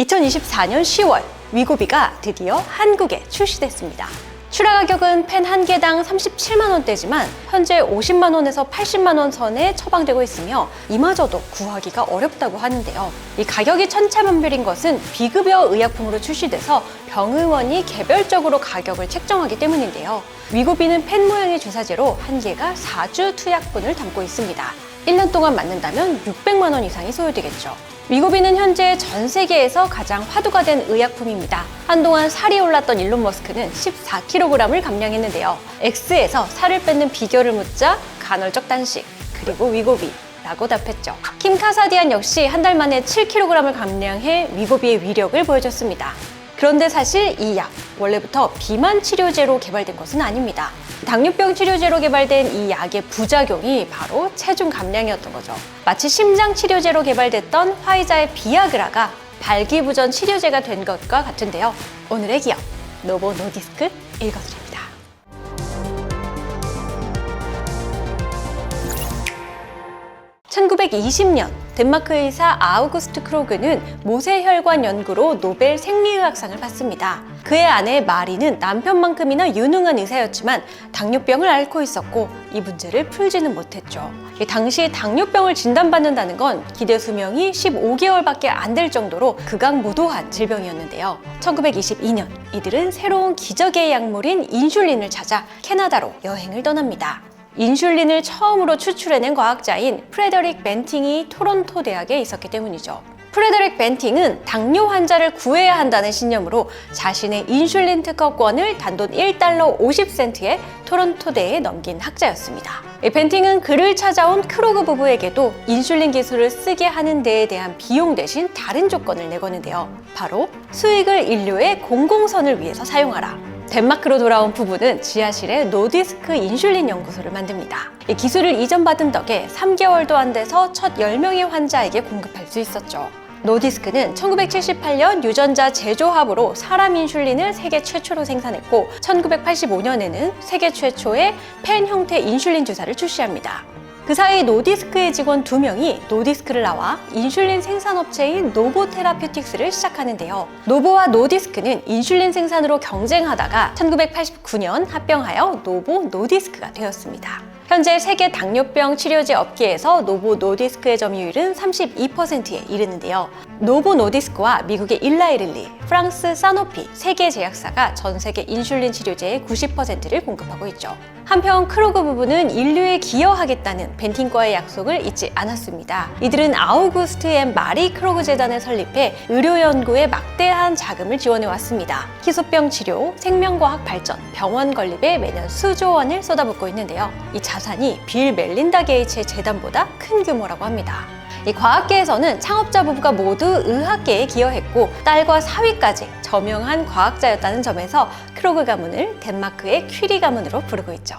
2024년 10월 위고비가 드디어 한국에 출시됐습니다. 출하 가격은 펜 한 개당 37만 원대지만 현재 50만 원에서 80만 원 선에 처방되고 있으며 이마저도 구하기가 어렵다고 하는데요. 이 가격이 천차만별인 것은 비급여 의약품으로 출시돼서 병의원이 개별적으로 가격을 책정하기 때문인데요. 위고비는 펜 모양의 주사제로 한 개가 4주 투약분을 담고 있습니다. 1년 동안 맞는다면 600만 원 이상이 소요되겠죠. 위고비는 현재 전 세계에서 가장 화두가 된 의약품입니다. 한동안 살이 올랐던 일론 머스크는 14kg을 감량했는데요. X에서 살을 뺏는 비결을 묻자 간헐적 단식, 그리고 위고비. 라고 답했죠. 킴 카사디안 역시 한 달 만에 7kg을 감량해 위고비의 위력을 보여줬습니다. 그런데 사실 이 약, 원래부터 비만 치료제로 개발된 것은 아닙니다. 당뇨병 치료제로 개발된 이 약의 부작용이 바로 체중 감량이었던 거죠. 마치 심장 치료제로 개발됐던 화이자의 비아그라가 발기부전 치료제가 된 것과 같은데요. 오늘의 기업, 노보 노디스크 읽어드립니다. 1920년 덴마크 의사 아우구스트 크로그는 모세혈관 연구로 노벨 생리의학상을 받습니다. 그의 아내 마리는 남편만큼이나 유능한 의사였지만 당뇨병을 앓고 있었고 이 문제를 풀지는 못했죠. 이 당시 당뇨병을 진단받는다는 건 기대 수명이 15개월밖에 안 될 정도로 극악무도한 질병이었는데요. 1922년 이들은 새로운 기적의 약물인 인슐린을 찾아 캐나다로 여행을 떠납니다. 인슐린을 처음으로 추출해낸 과학자인 프레더릭 벤팅이 토론토 대학에 있었기 때문이죠. 프레더릭 벤팅은 당뇨 환자를 구해야 한다는 신념으로 자신의 인슐린 특허권을 단돈 1달러 50센트에 토론토대에 넘긴 학자였습니다. 이 벤팅은 그를 찾아온 크로그 부부에게도 인슐린 기술을 쓰게 하는 데에 대한 비용 대신 다른 조건을 내거는데요. 바로 수익을 인류의 공공선을 위해서 사용하라. 덴마크로 돌아온 부부는 지하실에 노디스크 인슐린 연구소를 만듭니다. 이 기술을 이전받은 덕에 3개월도 안 돼서 첫 10명의 환자에게 공급할 수 있었죠. 노디스크는 1978년 유전자 제조합으로 사람 인슐린을 세계 최초로 생산했고 1985년에는 세계 최초의 펜 형태 인슐린 주사를 출시합니다. 그 사이 노디스크의 직원 두 명이 노디스크를 나와 인슐린 생산업체인 노보테라퓨틱스를 시작하는데요. 노보와 노디스크는 인슐린 생산으로 경쟁하다가 1989년 합병하여 노보 노디스크가 되었습니다. 현재 세계 당뇨병 치료제 업계에서 노보 노디스크의 점유율은 32%에 이르는데요. 노보 노디스크와 미국의 일라이릴리, 프랑스 사노피 세 개 제약사가 전 세계 인슐린 치료제의 90%를 공급하고 있죠. 한편 크로그 부부는 인류에 기여하겠다는 벤팅과의 약속을 잊지 않았습니다. 이들은 아우구스트 앤 마리 크로그 재단을 설립해 의료 연구에 막대한 자금을 지원해 왔습니다. 희소병 치료, 생명과학 발전, 병원 건립에 매년 수조 원을 쏟아붓고 있는데요. 이 자산이 빌 멜린다 게이츠의 재단보다 큰 규모라고 합니다. 이 과학계에서는 창업자 부부가 모두 의학계에 기여했고 딸과 사위까지 저명한 과학자였다는 점에서 크로그 가문을 덴마크의 퀴리 가문으로 부르고 있죠.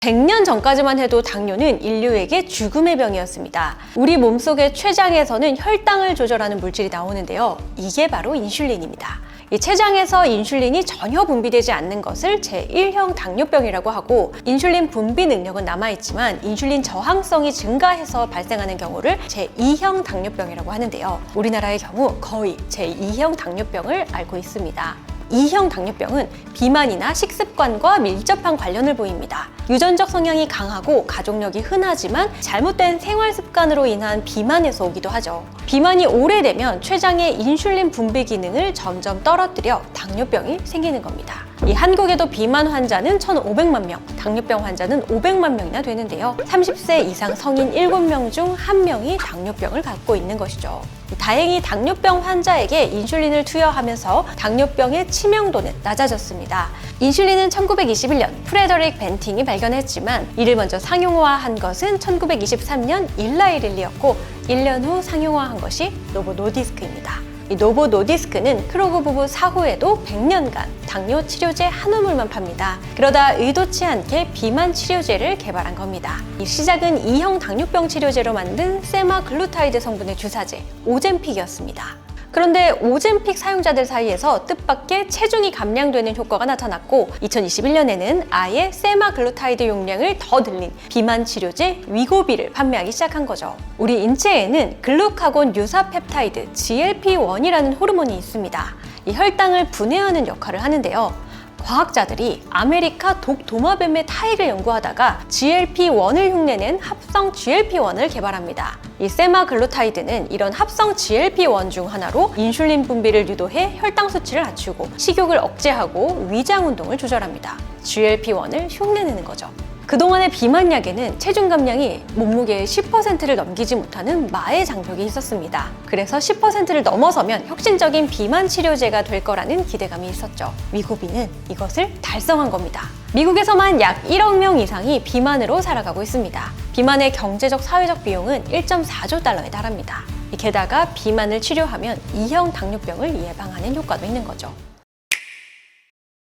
100년 전까지만 해도 당뇨는 인류에게 죽음의 병이었습니다. 우리 몸속의 췌장에서는 혈당을 조절하는 물질이 나오는데요. 이게 바로 인슐린입니다. 이 췌장에서 인슐린이 전혀 분비되지 않는 것을 제1형 당뇨병이라고 하고 인슐린 분비 능력은 남아있지만 인슐린 저항성이 증가해서 발생하는 경우를 제2형 당뇨병이라고 하는데요. 우리나라의 경우 거의 제2형 당뇨병을 앓고 있습니다. 2형 당뇨병은 비만이나 식습관과 밀접한 관련을 보입니다. 유전적 성향이 강하고 가족력이 흔하지만 잘못된 생활 습관으로 인한 비만에서 오기도 하죠. 비만이 오래되면 췌장의 인슐린 분비 기능을 점점 떨어뜨려 당뇨병이 생기는 겁니다. 이 한국에도 비만 환자는 1,500만 명, 당뇨병 환자는 500만 명이나 되는데요. 30세 이상 성인 7명 중 1명이 당뇨병을 갖고 있는 것이죠. 다행히 당뇨병 환자에게 인슐린을 투여하면서 당뇨병의 치명도는 낮아졌습니다. 인슐린은 1921년 프레더릭 벤팅이 발견했지만 이를 먼저 상용화한 것은 1923년 일라이릴리였고 1년 후 상용화한 것이 노보 노디스크입니다. 이 노보 노디스크는 크로그 부부 사후에도 100년간 당뇨 치료제 한 우물만 팝니다. 그러다 의도치 않게 비만 치료제를 개발한 겁니다. 이 시작은 2형 당뇨병 치료제로 만든 세마글루타이드 성분의 주사제 오젠픽이었습니다. 그런데 오젠픽 사용자들 사이에서 뜻밖의 체중이 감량되는 효과가 나타났고 2021년에는 아예 세마글루타이드 용량을 더 늘린 비만 치료제 위고비를 판매하기 시작한 거죠. 우리 인체에는 글루카곤 유사 펩타이드 GLP-1이라는 호르몬이 있습니다. 이 혈당을 분해하는 역할을 하는데요. 과학자들이 아메리카 독 도마뱀의 타액을 연구하다가 GLP-1을 흉내낸 합성 GLP-1을 개발합니다. 이 세마글루타이드는 이런 합성 GLP-1 중 하나로 인슐린 분비를 유도해 혈당 수치를 낮추고 식욕을 억제하고 위장 운동을 조절합니다. GLP-1을 흉내내는 거죠. 그동안의 비만약에는 체중 감량이 몸무게의 10%를 넘기지 못하는 마의 장벽이 있었습니다. 그래서 10%를 넘어서면 혁신적인 비만 치료제가 될 거라는 기대감이 있었죠. 위고비는 이것을 달성한 겁니다. 미국에서만 약 1억 명 이상이 비만으로 살아가고 있습니다. 비만의 경제적 사회적 비용은 1.4조 달러에 달합니다. 게다가 비만을 치료하면 2형 당뇨병을 예방하는 효과도 있는 거죠.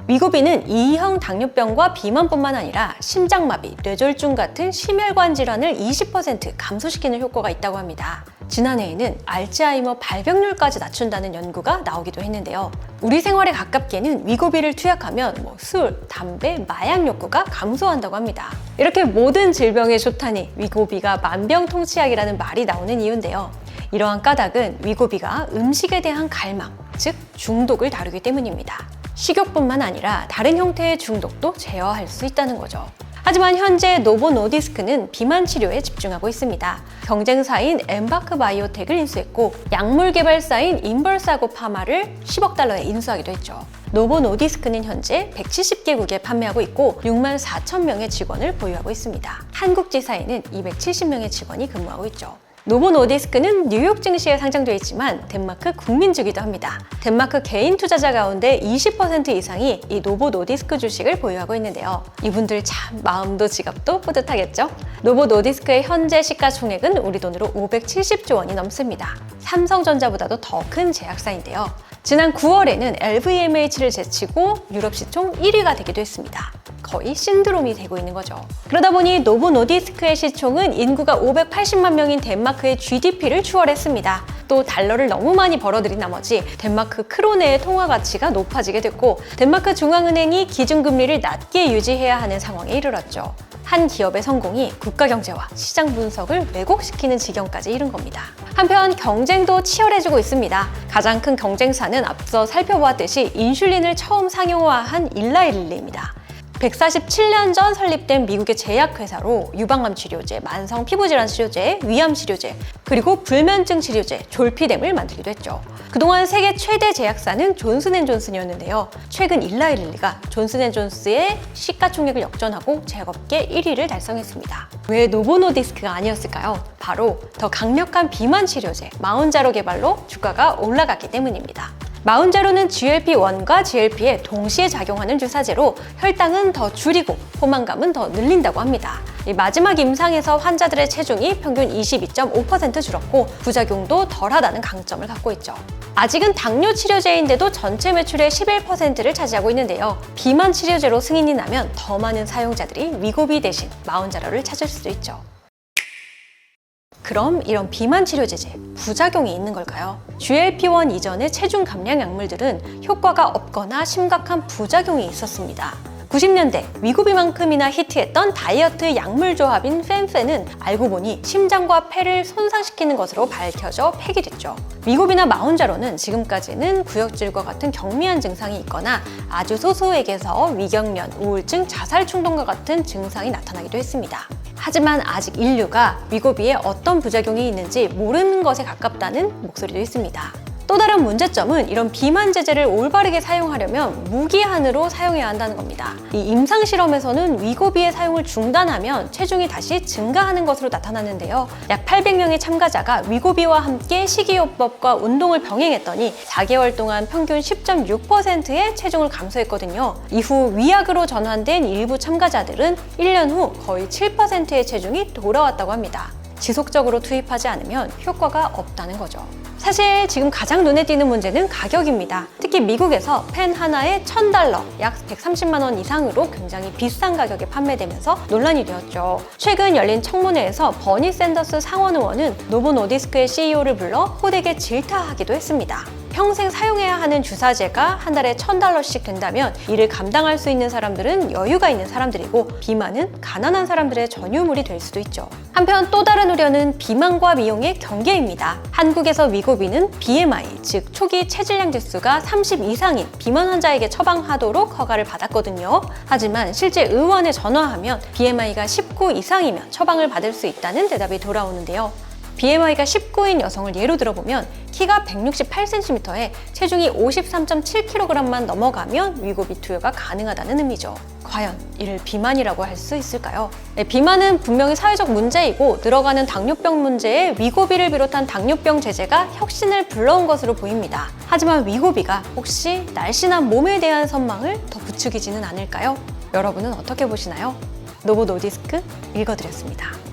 위고비는 2형 당뇨병과 비만뿐만 아니라 심장마비, 뇌졸중 같은 심혈관 질환을 20% 감소시키는 효과가 있다고 합니다. 지난해에는 알츠하이머 발병률까지 낮춘다는 연구가 나오기도 했는데요. 우리 생활에 가깝게는 위고비를 투약하면 뭐 술, 담배, 마약 욕구가 감소한다고 합니다. 이렇게 모든 질병에 좋다니 위고비가 만병통치약이라는 말이 나오는 이유인데요. 이러한 까닭은 위고비가 음식에 대한 갈망, 즉 중독을 다루기 때문입니다. 식욕뿐만 아니라 다른 형태의 중독도 제어할 수 있다는 거죠. 하지만 현재 노보 노디스크는 비만 치료에 집중하고 있습니다. 경쟁사인 엠바크 바이오텍을 인수했고 약물 개발사인 인벌사고 파마를 10억 달러에 인수하기도 했죠. 노보 노디스크는 현재 170개국에 판매하고 있고 6만 4천 명의 직원을 보유하고 있습니다. 한국 지사에는 270명의 직원이 근무하고 있죠. 노보 노디스크는 뉴욕 증시에 상장되어 있지만 덴마크 국민주기도 합니다. 덴마크 개인 투자자 가운데 20% 이상이 이 노보 노디스크 주식을 보유하고 있는데요. 이분들 참 마음도 지갑도 뿌듯하겠죠? 노보 노디스크의 현재 시가총액은 우리 돈으로 570조 원이 넘습니다. 삼성전자보다도 더 큰 제약사인데요. 지난 9월에는 LVMH를 제치고 유럽 시총 1위가 되기도 했습니다. 거의 신드롬이 되고 있는 거죠. 그러다 보니 노보 노디스크의 시총은 인구가 580만 명인 덴마크의 GDP를 추월했습니다. 또 달러를 너무 많이 벌어들인 나머지 덴마크 크로네의 통화 가치가 높아지게 됐고 덴마크 중앙은행이 기준금리를 낮게 유지해야 하는 상황에 이르렀죠. 한 기업의 성공이 국가 경제와 시장 분석을 왜곡시키는 지경까지 이른 겁니다. 한편 경쟁도 치열해지고 있습니다. 가장 큰 경쟁사는 앞서 살펴보았듯이 인슐린을 처음 상용화한 일라일리입니다. 147년 전 설립된 미국의 제약회사로 유방암 치료제, 만성 피부질환 치료제, 위암 치료제, 그리고 불면증 치료제, 졸피뎀을 만들기도 했죠. 그동안 세계 최대 제약사는 존슨앤존슨이었는데요. 최근 일라일리가 존슨앤존스의 시가총액을 역전하고 제약업계 1위를 달성했습니다. 왜 노보노디스크가 아니었을까요? 바로 더 강력한 비만 치료제 마운자로 개발로 주가가 올라갔기 때문입니다. 마운자로는 GLP-1과 GLP에 동시에 작용하는 주사제로 혈당은 더 줄이고 포만감은 더 늘린다고 합니다. 마지막 임상에서 환자들의 체중이 평균 22.5% 줄었고 부작용도 덜하다는 강점을 갖고 있죠. 아직은 당뇨 치료제인데도 전체 매출의 11%를 차지하고 있는데요. 비만 치료제로 승인이 나면 더 많은 사용자들이 위고비 대신 마운자로를 찾을 수도 있죠. 그럼 이런 비만 치료 제제 부작용이 있는 걸까요? GLP-1 이전의 체중 감량 약물들은 효과가 없거나 심각한 부작용이 있었습니다. 90년대 위고비만큼이나 히트했던 다이어트 약물 조합인 펜펜은 알고 보니 심장과 폐를 손상시키는 것으로 밝혀져 폐기됐죠. 위고비나 마운자로는 지금까지는 구역질과 같은 경미한 증상이 있거나 아주 소수에게서 위경련, 우울증, 자살 충동과 같은 증상이 나타나기도 했습니다. 하지만 아직 인류가 위고비에 어떤 부작용이 있는지 모르는 것에 가깝다는 목소리도 있습니다. 또 다른 문제점은 이런 비만 제제를 올바르게 사용하려면 무기한으로 사용해야 한다는 겁니다. 이 임상 실험에서는 위고비의 사용을 중단하면 체중이 다시 증가하는 것으로 나타났는데요. 약 800명의 참가자가 위고비와 함께 식이요법과 운동을 병행했더니 4개월 동안 평균 10.6%의 체중을 감소했거든요. 이후 위약으로 전환된 일부 참가자들은 1년 후 거의 7%의 체중이 돌아왔다고 합니다. 지속적으로 투입하지 않으면 효과가 없다는 거죠. 사실 지금 가장 눈에 띄는 문제는 가격입니다. 특히 미국에서 펜 하나에 1000달러, 약 130만 원 이상으로 굉장히 비싼 가격에 판매되면서 논란이 되었죠. 최근 열린 청문회에서 버니 샌더스 상원 의원은 노보 노디스크의 CEO를 불러 호되게 질타하기도 했습니다. 평생 사용해야 하는 주사제가 한 달에 1000달러씩 된다면 이를 감당할 수 있는 사람들은 여유가 있는 사람들이고 비만은 가난한 사람들의 전유물이 될 수도 있죠. 한편 또 다른 우려는 비만과 미용의 경계입니다. 한국에서 위고비는 BMI, 즉 초기 체질량 지수가 30 이상인 비만 환자에게 처방하도록 허가를 받았거든요. 하지만 실제 의원에 전화하면 BMI가 19 이상이면 처방을 받을 수 있다는 대답이 돌아오는데요. BMI가 19인 여성을 예로 들어보면 키가 168cm에 체중이 53.7kg만 넘어가면 위고비 투여가 가능하다는 의미죠. 과연 이를 비만이라고 할 수 있을까요? 네, 비만은 분명히 사회적 문제이고 늘어가는 당뇨병 문제에 위고비를 비롯한 당뇨병 제재가 혁신을 불러온 것으로 보입니다. 하지만 위고비가 혹시 날씬한 몸에 대한 선망을 더 부추기지는 않을까요? 여러분은 어떻게 보시나요? 노보 노디스크 읽어드렸습니다.